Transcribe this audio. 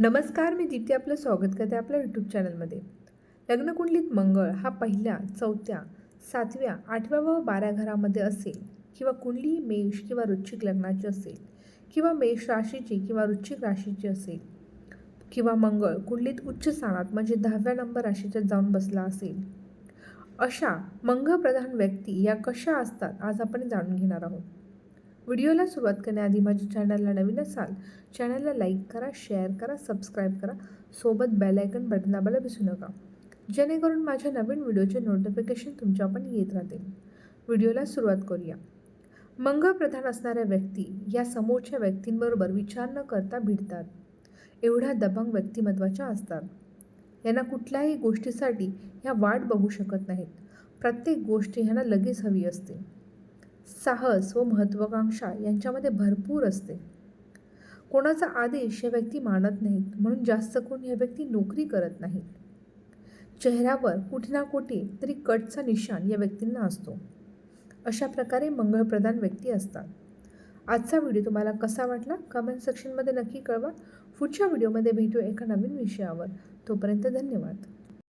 नमस्कार मी दीप्ती आपलं स्वागत करते आपल्या यूट्यूब चॅनलमध्ये लग्नकुंडलीत मंगळ हा पहिल्या चौथ्या सातव्या आठव्या व बारा घरामध्ये असेल किंवा कुंडली मेष किंवा वृश्चिक लग्नाची असेल किंवा मेष राशीची किंवा वृश्चिक राशीची असेल किंवा मंगळ कुंडलीत उच्च स्थानात म्हणजे दहाव्या नंबर राशीच्यात जाऊन बसला असेल. अशा मंगळप्रधान व्यक्ती या कशा असतात आज आपण जाणून घेणार आहोत. व्हिडिओला सुरुवात करण्याआधी माझ्या चॅनलला नवीन असाल चॅनलला लाईक करा शेअर करा सबस्क्राईब करा सोबत बेल आयकन बटन दाबायला विसरू नका. जेणेकरून माझ्या नवीन व्हिडिओचे नोटिफिकेशन तुमच्या पण येत राहतील. व्हिडिओला सुरुवात करूया. मंगळप्रधान असणाऱ्या व्यक्ती या समोरच्या व्यक्तींबरोबर विचार न करता भिडतात. एवढ्या दबंग व्यक्तिमत्वाच्या असतात. यांना कुठल्याही गोष्टीसाठी ह्या वाट बघू शकत नाहीत. प्रत्येक गोष्ट ह्यांना लगेच हवी असते. साहस व महत्त्वाकांक्षा यांच्यामध्ये भरपूर असते. कोणाचा आदेश या व्यक्ती मानत नाहीत म्हणून जास्त कोण या व्यक्ती नोकरी करत नाहीत. चेहऱ्यावर कुठे ना कुठे तरी कटचा निशाण या व्यक्तींना असतो. अशा प्रकारे मंगळप्रधान व्यक्ती असतात. आजचा व्हिडिओ तुम्हाला कसा वाटला? कमेंट सेक्शनमध्ये नक्की कळवा. पुढच्या व्हिडिओमध्ये भेटू एका नवीन विषयावर. तोपर्यंत धन्यवाद.